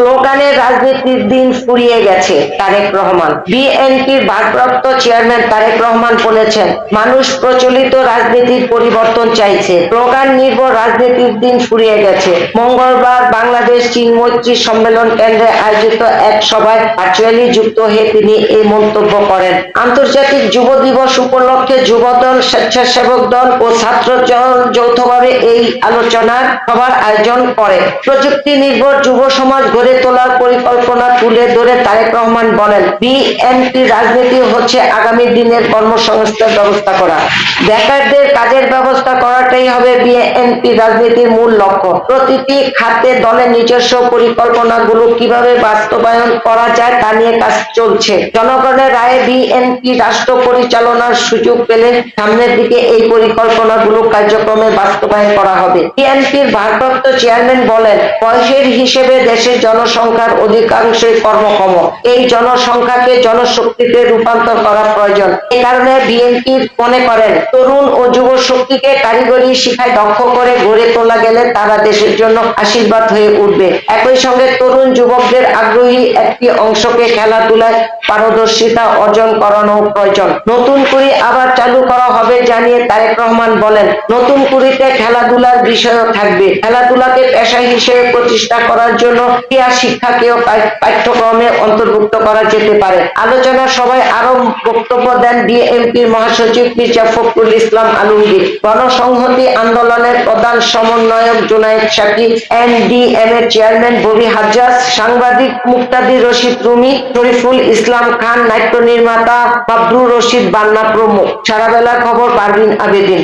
স্লোগানের রাজনীতির দিন ফুরিয়ে গেছে, তারেক রহমান। বিএনপির ভারপ্রাপ্ত চেয়ারম্যান তারেক রহমান বলেছেন, মানুষ প্রচলিত রাজনীতির পরিবর্তন চাইছে। স্লোগান নির্ভর রাজনীতির দিন ফুরিয়ে গেছে। মঙ্গলবার বাংলাদেশ চীন মৈত্রী সম্মেলন কেন্দ্রে আয়োজিত এক সভায় ভার্চুয়ালি যুক্ত হয়ে তিনি এই মন্তব্য করেন। আন্তর্জাতিক যুব দিবস উপলক্ষে যুবদল, স্বেচ্ছাসেবক দল ও ছাত্র যৌথভাবে এই আলোচনার সভার আয়োজন করে। প্রযুক্তি নির্ভর যুব সমাজ গড়ে তোলার পরিকল্পনা তুলে ধরে তারেক রহমান বলেন, বিএনপি রাজনীতি হচ্ছে আগামী দিনের কর্মসংস্থান ব্যবস্থা করা। বেকারদের কাজের ব্যবস্থা করাটাই হবে বিএনপি রাজনীতির মূল লক্ষ্য। প্রতিটি খাতে দলের নিজস্ব পরিকল্পনাগুলো কীভাবে বাস্তবায়ন করা যায় তা নিয়ে কাজ চলছে। জনগণের রায়ে বিএনপি রাষ্ট্র পরিচালনার সুযোগ পেলে সামনের দিকে এই পরিকল্পনাগুলো কার্যক্রমে বাস্তবায়ন করা হবে। বিএনপির ভারপ্রাপ্ত চেয়ারম্যান বলেন, বয়সের হিসেবে দেশের জনসংখ্যার অধিকাংশই কর্মক্ষম। এই জনসংখ্যাকে জনশক্তিতে রূপান্তর করা প্রয়োজন। এই কারণে বিএনপি মনে করেন, তরুণ ও যুব শক্তিকে কারিগরি শিক্ষায় দক্ষ করে গড়ে তোলা গেলে তারা দেশের জন্য আশীর্বাদ হয়ে উঠবে। একই সঙ্গে তরুণ যুবকদের আগ্রহী একটি অংশকে খেলাধুলায় পারদর্শিতা অর্জন করানো প্রয়োজন। নতুন করে আবার চালু করা হবে জানিয়ে তারেক রহমান বলেন, নতুন কুড়িতে খেলাধুলার বিষয়ও থাকবে। খেলাধুলাকে পেশা হিসেবে প্রতিষ্ঠা করার জন্য ক্রীড়া শিক্ষাকেও পাঠ্যক্রমে অন্তর্ভুক্ত করা যেতে পারে? আলোচনা সভায় আরও বক্তব্য দেন বিএনপির মহাসচিব মির্জা ফখরুল ইসলাম আলমগীর। গণসংহতি আন্দোলনের প্রধান সমন্বয়ক জুনায়েদ শাকিব এনডিএম এর চেয়ারম্যান ববি হাজ্জাজ, সাংবাদিক মুক্তাদির রশিদ রুমি, শরীফুল ইসলাম খান, নাট্য নির্মাতা আব্দুর রশিদ বান্না প্রমুখ। সারাবেলা খবর পারভিন আবেদিন